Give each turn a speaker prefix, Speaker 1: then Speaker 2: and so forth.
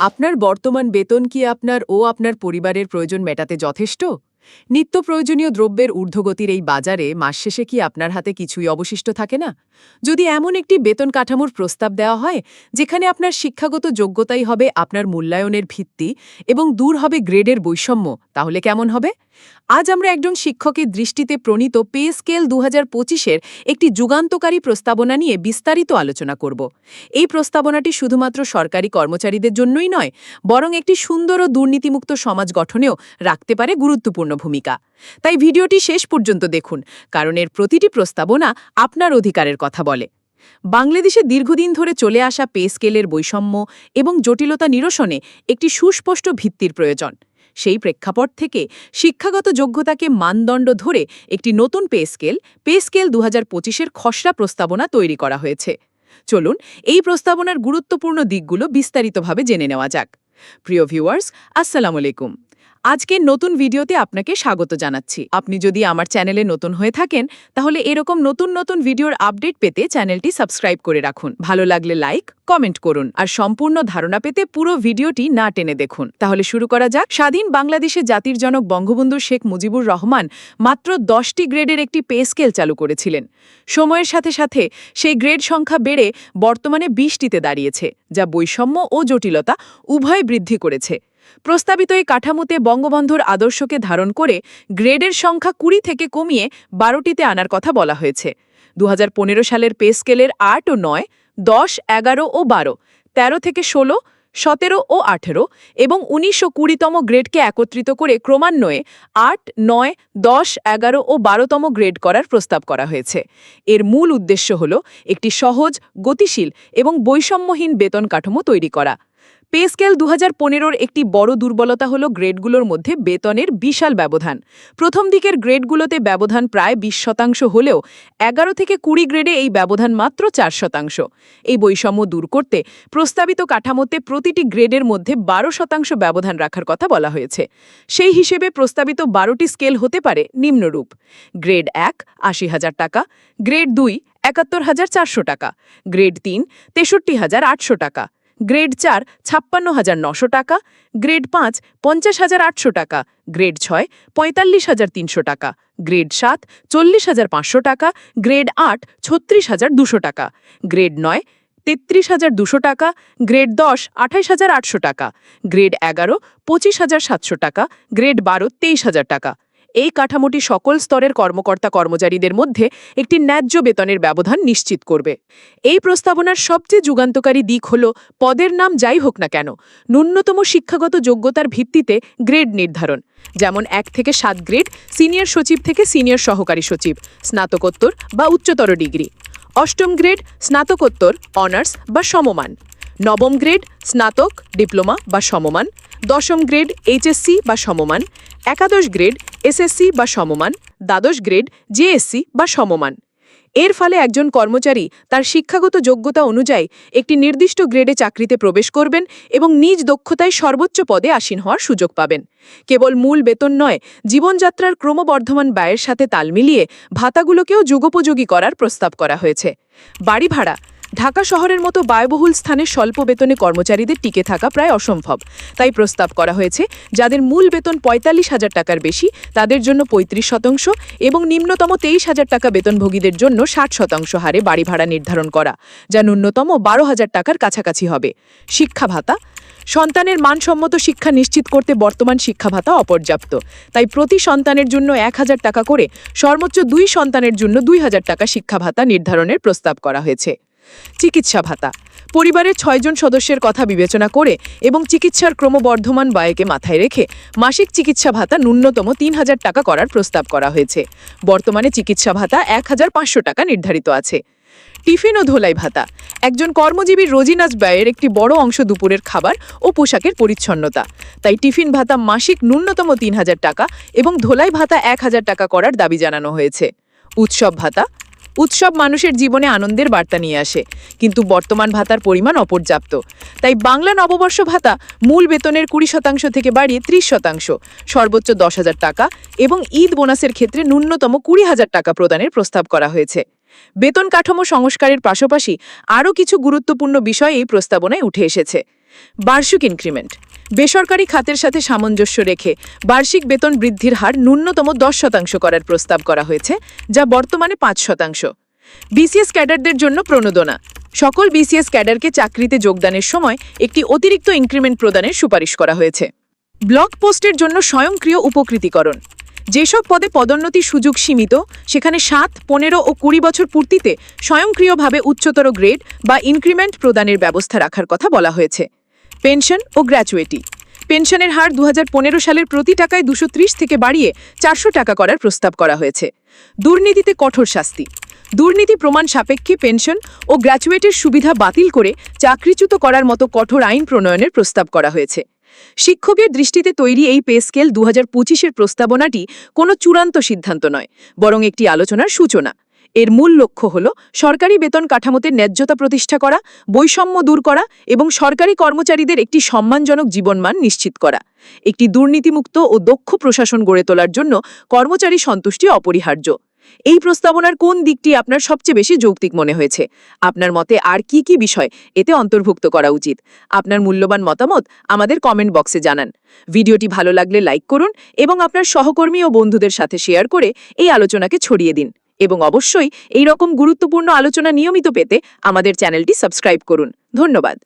Speaker 1: আপনার বর্তমান বেতন কি আপনার ও আপনার পরিবারের প্রয়োজন মেটাতে যথেষ্ট? নিত্য প্রয়োজনীয় দ্রব্যের ঊর্ধ্বগতির এই বাজারে মাস শেষে কি আপনার হাতে কিছুই অবশিষ্ট থাকে না? যদি এমন একটি বেতন কাঠামোর প্রস্তাব দেওয়া হয়, যেখানে আপনার শিক্ষাগত যোগ্যতাই হবে আপনার মূল্যায়নের ভিত্তি এবং দূর হবে গ্রেডের বৈষম্য, তাহলে কেমন হবে? আজ আমরা একজন শিক্ষকের দৃষ্টিতে প্রণীত পে স্কেল দু হাজার পঁচিশের একটি যুগান্তকারী প্রস্তাবনা নিয়ে বিস্তারিত আলোচনা করব। এই প্রস্তাবনাটি শুধুমাত্র সরকারি কর্মচারীদের জন্যই নয়, বরং একটি সুন্দর ও দুর্নীতিমুক্ত সমাজ গঠনেও রাখতে পারে গুরুত্বপূর্ণ ভূমিকা। তাই ভিডিওটি শেষ পর্যন্ত দেখুন, কারণ এর প্রতিটি প্রস্তাবনা আপনার অধিকারের কথা বলে। বাংলাদেশে দীর্ঘদিন ধরে চলে আসা পে স্কেলের বৈষম্য এবং জটিলতা নিরসনে একটি সুস্পষ্ট ভিত্তির প্রয়োজন। সেই প্রেক্ষাপট থেকে শিক্ষাগত যোগ্যতাকে মানদণ্ড ধরে একটি নতুন পে স্কেল পে স্কেল দু হাজার খসড়া প্রস্তাবনা তৈরি করা হয়েছে। চলুন, এই প্রস্তাবনার গুরুত্বপূর্ণ দিকগুলো বিস্তারিতভাবে জেনে নেওয়া যাক। প্রিয় ভিউয়ার্স, আসসালামু আলাইকুম। আজকের নতুন ভিডিওতে আপনাকে স্বাগত জানাচ্ছি। আপনি যদি আমার চ্যানেলে নতুন হয়ে থাকেন, তাহলে এরকম নতুন নতুন ভিডিওর আপডেট পেতে চ্যানেলটি সাবস্ক্রাইব করে রাখুন। ভালো লাগলে লাইক, কমেন্ট করুন আর সম্পূর্ণ ধারণা পেতে পুরো ভিডিওটি না টেনে দেখুন। তাহলে শুরু করা যাক। স্বাধীন বাংলাদেশে জাতির জনক বঙ্গবন্ধু শেখ মুজিবুর রহমান মাত্র দশটি গ্রেডের একটি পে স্কেল চালু করেছিলেন। সময়ের সাথে সাথে সেই গ্রেড সংখ্যা বেড়ে বর্তমানে বিশটিতে দাঁড়িয়েছে, যা বৈষম্য ও জটিলতা উভয় বৃদ্ধি করেছে। প্রস্তাবিত এই কাঠামোতে বঙ্গবন্ধুর আদর্শকে ধারণ করে গ্রেডের সংখ্যা কুড়ি থেকে কমিয়ে বারোটিতে আনার কথা বলা হয়েছে। দু হাজার পনেরো সালের পে স্কেলের আট ও নয়, দশ, এগারো ও বারো, তেরো থেকে ষোলো, সতেরো ও আঠেরো এবং উনিশশো কুড়িতম গ্রেডকে একত্রিত করে ক্রমান্বয়ে আট, নয়, দশ, এগারো ও বারোতম গ্রেড করার প্রস্তাব করা হয়েছে। এর মূল উদ্দেশ্য হল একটি সহজ, গতিশীল এবং বৈষম্যহীন বেতন কাঠামো তৈরি করা। পে স্কেল দু হাজার একটি বড় দুর্বলতা হল গ্রেডগুলোর মধ্যে বেতনের বিশাল ব্যবধান। প্রথম দিকের গ্রেডগুলোতে ব্যবধান প্রায় বিশ শতাংশ হলেও এগারো থেকে কুড়ি গ্রেডে এই ব্যবধান মাত্র চার শতাংশ। এই বৈষম্য দূর করতে প্রস্তাবিত কাঠামোতে প্রতিটি গ্রেডের মধ্যে বারো শতাংশ ব্যবধান রাখার কথা বলা হয়েছে। সেই হিসেবে প্রস্তাবিত বারোটি স্কেল হতে পারে নিম্নরূপ। গ্রেড এক আশি হাজার টাকা, গ্রেড দুই একাত্তর হাজার চারশো টাকা, গ্রেড তিন তেষট্টি হাজার আটশো টাকা গ্রেড চার ছাপ্পান্ন হাজার নশো টাকা, গ্রেড পাঁচ পঞ্চাশ হাজার আটশো টাকা, গ্রেড ছয় পঁয়তাল্লিশ হাজার তিনশো টাকা, গ্রেড সাত চল্লিশ হাজার পাঁচশো টাকা, গ্রেড আট ছত্রিশ হাজার দুশো টাকা, গ্রেড নয় তেত্রিশ হাজার দুশো টাকা, গ্রেড দশ আঠাইশ হাজার আটশো টাকা, গ্রেড এগারো পঁচিশ হাজার সাতশো টাকা, গ্রেড বারো তেইশ হাজার টাকা। এই কাঠামোটি সকল স্তরের কর্মকর্তা কর্মচারীদের মধ্যে একটি ন্যায্য বেতনের ব্যবধান নিশ্চিত করবে। এই প্রস্তাবনার সবচেয়ে যুগান্তকারী দিক হল, পদের নাম যাই হোক না কেন, ন্যূনতম শিক্ষাগত যোগ্যতার ভিত্তিতে গ্রেড নির্ধারণ, যেমন এক থেকে সাত গ্রেড, সিনিয়র সচিব থেকে সিনিয়র সহকারী সচিব, স্নাতকোত্তর বা উচ্চতর ডিগ্রি, অষ্টম গ্রেড, স্নাতকোত্তর, অনার্স বা সমমান। নবম গ্রেড, স্নাতক, ডিপ্লোমা বা সমমান, দশম গ্রেড, এইচএসসি বা সমমান, একাদশ গ্রেড, এসএসসি বা সমমান, দ্বাদশ গ্রেড, জেএসসি বা সমমান। এর ফলে একজন কর্মচারী তার শিক্ষাগত যোগ্যতা অনুযায়ী একটি নির্দিষ্ট গ্রেডে চাকরিতে প্রবেশ করবেন এবং নিজ দক্ষতায় সর্বোচ্চ পদে আসীন হওয়ার সুযোগ পাবেন। কেবল মূল বেতন নয়, জীবনযাত্রার ক্রমবর্ধমান ব্যয়ের সাথে তাল মিলিয়ে ভাতাগুলোকেও যুগোপযোগী করার প্রস্তাব করা হয়েছে। বাড়ি ভাড়া ঢাকা শহরের মতো ব্যয়বহুল স্থানে স্বল্প বেতনে কর্মচারীদের টিকে থাকা প্রায় অসম্ভব। তাই প্রস্তাব করা হয়েছে, যাদের মূল বেতন পঁয়তাল্লিশ হাজার টাকার বেশি, তাদের জন্য ৩৫ শতাংশ এবং নিম্নতম তেইশ হাজার টাকা বেতনভোগীদের জন্য ষাট শতাংশ হারে বাড়ি ভাড়া নির্ধারণ করা, যা ন্যূনতম বারো হাজার টাকার কাছাকাছি হবে। শিক্ষা ভাতা। সন্তানের মানসম্মত শিক্ষা নিশ্চিত করতে বর্তমান শিক্ষা ভাতা অপর্যাপ্ত। তাই প্রতি সন্তানের জন্য এক হাজার টাকা করে সর্বোচ্চ দুই সন্তানের জন্য দুই হাজার টাকা শিক্ষা ভাতা নির্ধারণের প্রস্তাব করা হয়েছে। চিকিৎসা ভাতা। পরিবারের ছয়জন সদস্যের কথা বিবেচনা করে এবং চিকিৎসার ক্রমবর্ধমান ব্যয়কে মাথায় রেখে মাসিক চিকিৎসা ভাতা ন্যূনতম তিন হাজার টাকা করার প্রস্তাব করা হয়েছে। বর্তমানে চিকিৎসা ভাতা এক হাজার পাঁচশো টাকা নির্ধারিত আছে। টিফিন ও ধোলাই ভাতা। একজন কর্মজীবীর রোজিনাজ ব্যয়ের একটি বড় অংশ দুপুরের খাবার ও পোশাকের পরিচ্ছন্নতা। তাই টিফিন ভাতা মাসিক ন্যূনতম তিন হাজার টাকা এবং ধোলাই ভাতা এক হাজার টাকা করার দাবি জানানো হয়েছে। উৎসব ভাতা উৎসব মানুষের জীবনে আনন্দের বার্তা নিয়ে আসে। কিন্তু বর্তমান ভাতার পরিমাণ অপর্যাপ্ত। তাই বাংলা নববর্ষ ভাতা মূল বেতনের কুড়ি শতাংশ থেকে বাড়িয়ে ত্রিশ শতাংশ, সর্বোচ্চ দশ হাজার টাকা এবং ঈদ বোনাসের ক্ষেত্রে ন্যূনতম কুড়ি হাজার টাকা প্রদানের প্রস্তাব করা হয়েছে। বেতন কাঠামো সংস্কারের পাশাপাশি আরও কিছু গুরুত্বপূর্ণ বিষয় এই প্রস্তাবনায় উঠে এসেছে। বার্ষিক ইনক্রিমেন্ট বেসরকারি খাতের সাথে সামঞ্জস্য রেখে বার্ষিক বেতন বৃদ্ধির হার ন্যূনতম দশ শতাংশ করার প্রস্তাব করা হয়েছে, যা বর্তমানে পাঁচ শতাংশ। বিসিএস ক্যাডারদের জন্য প্রণোদনা। সকল বিসিএস ক্যাডারকে চাকরিতে যোগদানের সময় একটি অতিরিক্ত ইনক্রিমেন্ট প্রদানের সুপারিশ করা হয়েছে। ব্লক পোস্টের জন্য স্বয়ংক্রিয় উপকৃতিকরণ। যেসব পদে পদোন্নতির সুযোগ সীমিত, সেখানে সাত, পনেরো ও কুড়ি বছর পূর্তিতে স্বয়ংক্রিয়ভাবে উচ্চতর গ্রেড বা ইনক্রিমেন্ট প্রদানের ব্যবস্থা রাখার কথা বলা হয়েছে। পেনশন ও গ্র্যাচুয়েটি পেনশনের হার দু হাজার পনেরো সালের প্রতি টাকায় দুশো থেকে বাড়িয়ে চারশো টাকা করার প্রস্তাব করা হয়েছে। দুর্নীতিতে কঠোর শাস্তি। দুর্নীতি প্রমাণ সাপেক্ষে পেনশন ও গ্র্যাচুয়েটের সুবিধা বাতিল করে চাকরিচ্যুত করার মতো কঠোর আইন প্রণয়নের প্রস্তাব করা হয়েছে। শিক্ষকের দৃষ্টিতে তৈরি এই পে স্কেল দু হাজার প্রস্তাবনাটি কোনো চূড়ান্ত সিদ্ধান্ত নয়, বরং একটি আলোচনার সূচনা। এর মূল লক্ষ্য হল সরকারি বেতন কাঠামোতে ন্যায্যতা প্রতিষ্ঠা করা, বৈষম্য দূর করা এবং সরকারি কর্মচারীদের একটি সম্মানজনক জীবনমান নিশ্চিত করা। একটি দুর্নীতিমুক্ত ও দক্ষ প্রশাসন গড়ে তোলার জন্য কর্মচারী সন্তুষ্টি অপরিহার্য। এই প্রস্তাবনার কোন দিকটি আপনার সবচেয়ে বেশি যৌক্তিক মনে হয়েছে? আপনার মতে আর কি কি বিষয় এতে অন্তর্ভুক্ত করা উচিত? আপনার মূল্যবান মতামত আমাদের কমেন্ট বক্সে জানান। ভিডিওটি ভালো লাগলে লাইক করুন এবং আপনার সহকর্মী ও বন্ধুদের সাথে শেয়ার করে এই আলোচনাকে ছড়িয়ে দিন। এবং অবশ্যই এই রকম গুরুত্বপূর্ণ আলোচনা নিয়মিত পেতে আমাদের চ্যানেলটি সাবস্ক্রাইব করুন। ধন্যবাদ।